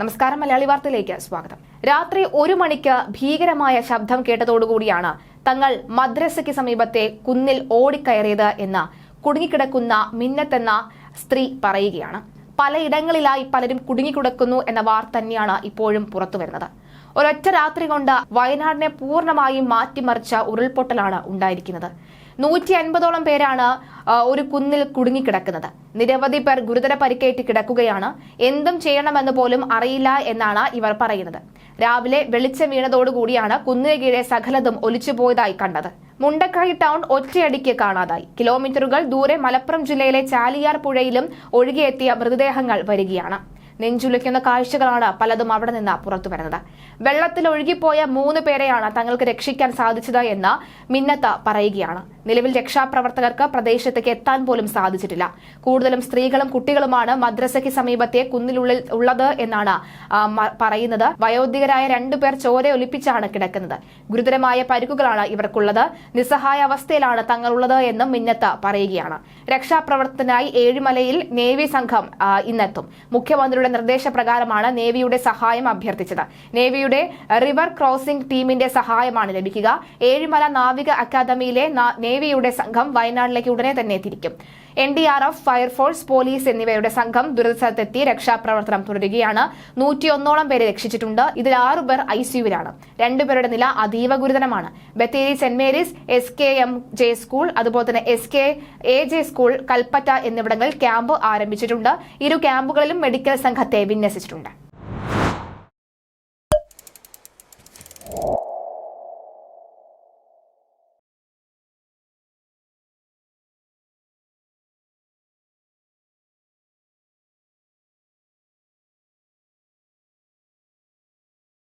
നമസ്കാരം മലയാളി വാർത്തയിലേക്ക് സ്വാഗതം. രാത്രി ഒരു മണിക്ക് ഭീകരമായ ശബ്ദം കേട്ടതോടുകൂടിയാണ് തങ്ങൾ മദ്രസയ്ക്ക് സമീപത്തെ കുന്നിൽ ഓടിക്കയറിയത് എന്ന് കുടുങ്ങിക്കിടക്കുന്ന മിന്നത്തെന്ന സ്ത്രീ പറയുകയാണ്. പലയിടങ്ങളിലായി പലരും കുടുങ്ങിക്കിടക്കുന്നു എന്ന വാർത്ത തന്നെയാണ് ഇപ്പോഴും പുറത്തു വരുന്നത്. ഒരൊറ്റ രാത്രി കൊണ്ട് വയനാടിനെ പൂർണമായും മാറ്റിമറിച്ച ഉരുൾപൊട്ടലാണ് ഉണ്ടായിരിക്കുന്നത്. നൂറ്റി അൻപതോളം പേരാണ് ഒരു കുന്നിൽ കുടുങ്ങിക്കിടക്കുന്നത്. നിരവധി പേർ ഗുരുതര പരിക്കേറ്റ് കിടക്കുകയാണ്. എന്തും ചെയ്യണമെന്ന് പോലും അറിയില്ല എന്നാണ് ഇവർ പറയുന്നത്. രാവിലെ വെളിച്ചം വീണതോടുകൂടിയാണ് കുന്നിന് കീഴെ സകലതും ഒലിച്ചുപോയതായി കണ്ടത്. മുണ്ടക്കായി ടൗൺ ഒറ്റയടിക്ക് കാണാതായി. കിലോമീറ്ററുകൾ ദൂരെ മലപ്പുറം ജില്ലയിലെ ചാലിയാർ പുഴയിലും ഒഴുകിയെത്തിയ മൃതദേഹങ്ങൾ വരികയാണ്. നെഞ്ചുലയ്ക്കുന്ന കാഴ്ചകളാണ് പലതും അവിടെ നിന്ന് പുറത്തു വരുന്നത്. വെള്ളത്തിൽ ഒഴുകിപ്പോയ മൂന്ന് പേരെയാണ് തങ്ങൾക്ക് രക്ഷിക്കാൻ സാധിച്ചത് എന്ന് മിന്നത്ത പറയുകയാണ്. നിലവിൽ രക്ഷാപ്രവർത്തകർക്ക് പ്രദേശത്തേക്ക് എത്താൻ പോലും സാധിച്ചിട്ടില്ല. കൂടുതലും സ്ത്രീകളും കുട്ടികളുമാണ് മദ്രസയ്ക്ക് സമീപത്തെ കുന്നിലുള്ളിൽ ഉള്ളത് എന്നാണ് പറയുന്നത്. വയോധികരായ രണ്ടുപേർ ചോര ഒലിപ്പിച്ചാണ് കിടക്കുന്നത്. ഗുരുതരമായ പരിക്കുകളാണ് ഇവർക്കുള്ളത്. നിസ്സഹായ അവസ്ഥയിലാണ് തങ്ങളുള്ളത് എന്നും മിന്നത്ത് പറയുകയാണ്. രക്ഷാപ്രവർത്തനായി ഏഴിമലയിൽ നേവി സംഘം ഇന്നെത്തും. മുഖ്യമന്ത്രിയുടെ നിർദ്ദേശപ്രകാരമാണ് നേവിയുടെ സഹായം അഭ്യർത്ഥിച്ചത്. നേവിയുടെ റിവർ ക്രോസിംഗ് ടീമിന്റെ സഹായമാണ് ലഭിക്കുക. ഏഴിമല നാവിക അക്കാദമിയിലെ നേവിയുടെ സംഘം വയനാട്ടിലേക്ക് ഉടനെ തന്നെ തിരിക്കും N D R F fire force police എന്നിവയുടെ സംഘം ദുരിതസ്ഥലത്തെത്തി രക്ഷാപ്രവർത്തനം തുടരുകയാണ്. നൂറ്റിയൊന്നോളം പേരെ രക്ഷിച്ചിട്ടുണ്ട്. ഇതിൽ ആറുപേർ ഐ സിയുവിലാണ് രണ്ടുപേരുടെ നില അതീവ ഗുരുതരമാണ്. Bathery saint Mary's S K M J school അതുപോലെ തന്നെ S K A J school Kalpetta എന്നിവിടങ്ങളിൽ ക്യാമ്പ് ആരംഭിച്ചിട്ടുണ്ട്. ഇരു ക്യാമ്പുകളിലും മെഡിക്കൽ സംഘത്തെ വിന്യസിച്ചിട്ടുണ്ട്.